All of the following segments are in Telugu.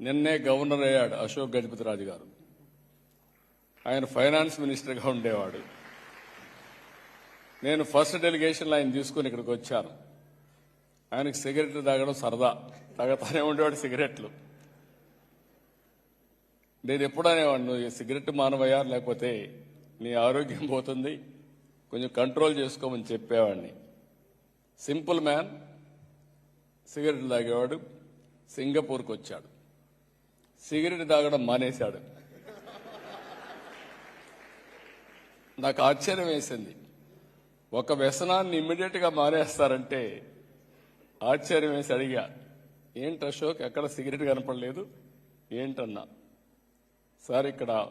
నిన్నే గవర్నర్ అయ్యాడు అశోక్ గజపతిరాజు గారు. ఆయన ఫైనాన్స్ మినిస్టర్గా ఉండేవాడు. నేను ఫస్ట్ డెలిగేషన్లో ఆయన తీసుకుని ఇక్కడికి వచ్చాను. ఆయనకి సిగరెట్లు తాగడం సరదా. తాగతానే ఉండేవాడు సిగరెట్లు. నేను ఎప్పుడు అనేవాడు నువ్వు ఈ సిగరెట్ మానవయ్యా? లేకపోతే నీ ఆరోగ్యం పోతుంది. కొంచెం కంట్రోల్ చేసుకోమని చెప్పేవాడిని. సింపుల్ మ్యాన్ సిగరెట్లు తాగేవాడు సింగపూర్కి వచ్చాడు సిగరెట్ తాగడం మానేశాడు. నాకు ఆశ్చర్యం వేసింది. ఒక వ్యసనాన్ని ఇమ్మీడియట్గా మానేస్తారంటే ఆశ్చర్యం వేసి అడిగా ఏంటి అశోక్ ఎక్కడ సిగరెట్ కనపడలేదు? ఏంటన్నా? సార్ ఇక్కడ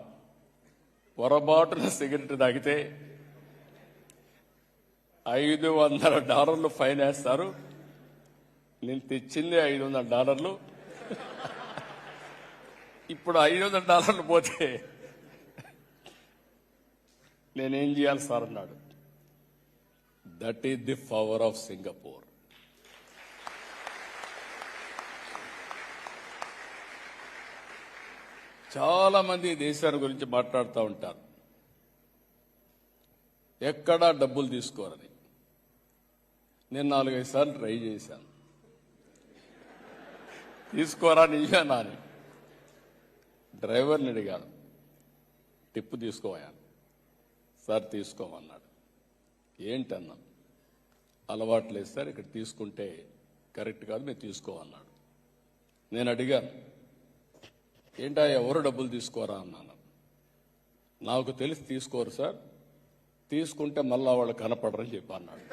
పొరపాటున సిగరెట్ తాగితే ఐదు వందల డాలర్లు ఫైన్ వేస్తారు. నేను తెచ్చింది ఐదు వందల డాలర్లు. ఇప్పుడు ఐదు వందల డాలర్లు పోతే నేనేం చేయాలి సార్ అన్నాడు. That is the power of Singapore చాలా మంది దేశాన్ని గురించి మాట్లాడుతూ ఉంటారు. ఎక్కడా డబ్బులు తీసుకోరని. నేను నాలుగైదు సార్లు ట్రై చేశాను. తీసుకోరా నిజానా అని డ్రైవర్ని అడిగాను. టిప్పు తీసుకోయాను సార్ తీసుకోమన్నాడు. ఏంటన్నా అలవాటు లేదు సార్ ఇక్కడ తీసుకుంటే కరెక్ట్ కాదు మీరు తీసుకోమన్నాడు. నేను అడిగాను. ఏంటా ఎవరు డబ్బులు తీసుకోరా? అన్నాను. నాకు తెలిసి తీసుకోరు సార్ తీసుకుంటే మళ్ళా వాళ్ళు కనపడరని చెప్పి అన్నాడు.